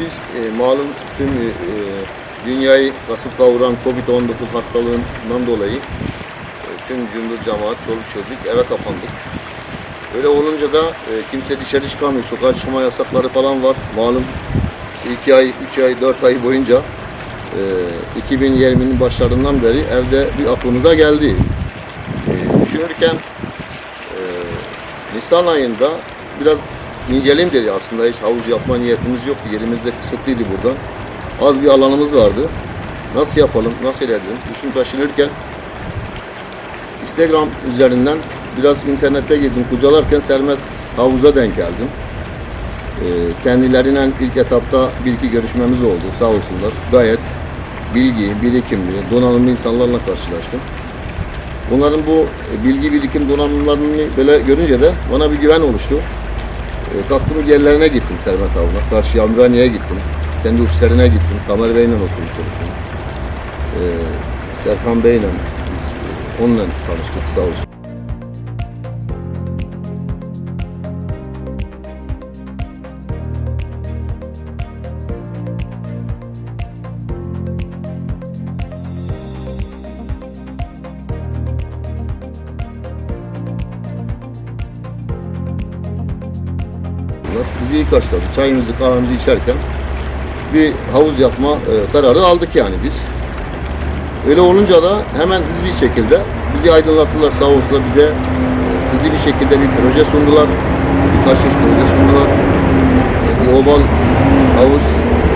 Biz e, malum tüm e, e, dünyayı kasıp kavuran Covid-19 hastalığından dolayı e, tüm cumhur cemaat, çoluk çocuk eve kapandık. Öyle olunca da e, kimse dışarı çıkamıyor. Sokağa çıkma yasakları falan var. Malum 2 ay, 3 ay, 4 ay boyunca e, 2020'nin başlarından beri evde bir aklımıza geldi. E, düşünürken e, Nisan ayında biraz inceleyim dedi aslında hiç havuz yapma niyetimiz yoktu. Yerimiz de kısıtlıydı buradan. Az bir alanımız vardı. Nasıl yapalım, nasıl edelim? Düşün taşınırken Instagram üzerinden biraz internette girdim. Kucalarken Sermet havuza denk geldim. Ee, kendileriyle ilk etapta bir iki görüşmemiz oldu sağ olsunlar. Gayet bilgi, birikimli, donanımlı insanlarla karşılaştım. Bunların bu bilgi birikim donanımlarını böyle görünce de bana bir güven oluştu. E, kalktım yerlerine gittim Sermet Avlu'na. Karşı Amraniye'ye gittim. Kendi ofislerine gittim. Tamer Bey'le oturmuş konuştum. E, Serkan Bey'le biz e, onunla tanıştık sağ olsun. Bizi iyi karşıladı. Çayımızı kahvemizi içerken bir havuz yapma e, kararı aldık yani biz. Öyle olunca da hemen hızlı bir şekilde bizi aydınlattılar sağ olsunlar bize e, hızlı bir şekilde bir proje sundular. Birkaç iş proje sundular. E, Bir oval havuz,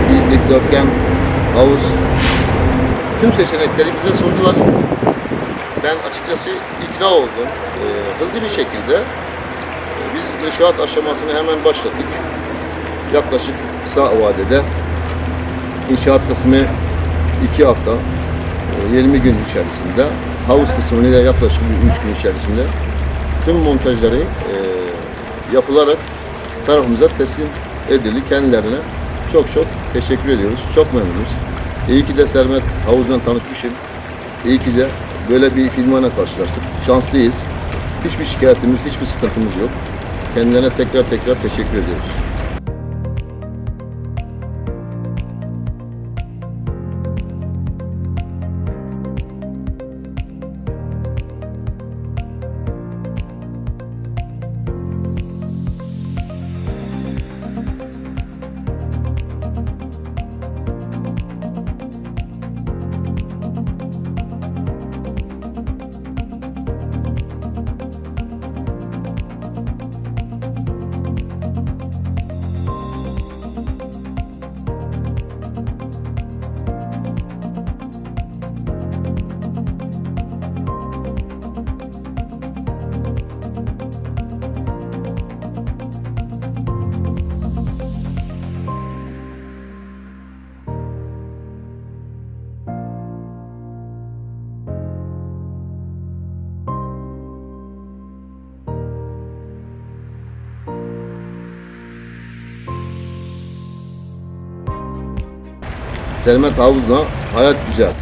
bir dikdörtgen havuz. Tüm seçenekleri bize sundular. Ben açıkçası ikna oldum. E, hızlı bir şekilde inşaat aşamasını hemen başlattık. Yaklaşık kısa vadede inşaat kısmı 2 hafta, e, 20 gün içerisinde, havuz kısmını da yaklaşık 3 gün içerisinde tüm montajları e, yapılarak tarafımıza teslim edildi kendilerine. Çok çok teşekkür ediyoruz. Çok memnunuz. İyi ki de Sermet Havuz'dan tanışmışım. İyi ki de böyle bir firmayla karşılaştık. Şanslıyız. Hiçbir şikayetimiz, hiçbir sıkıntımız yok. Kendilerine tekrar tekrar teşekkür ediyoruz. Sermet Havuz'la hayat güzel.